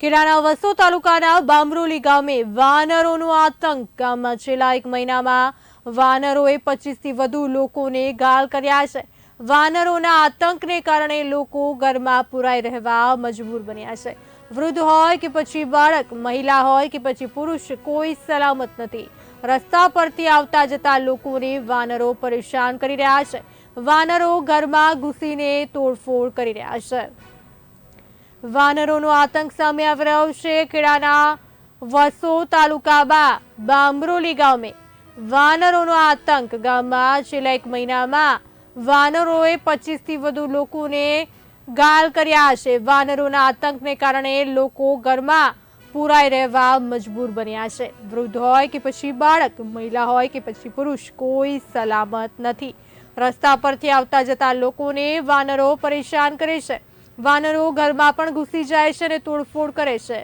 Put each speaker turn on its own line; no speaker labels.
ખેડાના વસો તાલુકાના બામરોલી ગામે વાનરોનો આતંક. ગામમાં છેલ્લા એક મહિનામાં વાનરોએ પચીસથી વધુ લોકોને ગાળ કર્યા છે. વાનરોના આતંકને કારણે લોકો ઘરમાં પુરાઈ રહેવા મજબૂર બન્યા છે. વૃદ્ધ હોય કે પછી બાળક, મહિલા હોય કે પછી પુરુષ, કોઈ સલામત નથી. રસ્તા પરથી આવતા જતા લોકોને વાનરો પરેશાન કરી રહ્યા છે. વાનરો ઘરમાં ઘૂસીને તોડફોડ કરી રહ્યા છે. વાનરોનો આતંક સામે આવી રહ્યો છે. ખેડાના વસો તાલુકામાં બામરોલી ગામે વાનરોનો આતંક. ગામમાં છેલ્લા એક મહિનામાં વાનરોએ પચીસથી વધુ લોકોને ગાલ કર્યા છે. વાનરોના આતંકને કારણે લોકો ઘરમાં પુરાઈ રહેવા મજબૂર બન્યા છે. વૃદ્ધ હોય કે પછી બાળક, મહિલા હોય કે પછી પુરુષ, કોઈ સલામત નથી. રસ્તા પરથી આવતા જતા લોકોને વાનરો પરેશાન કરે છે. વાનરો ઘરમાં પણ ઘૂસી જાય છે અને તોડફોડ કરે છે.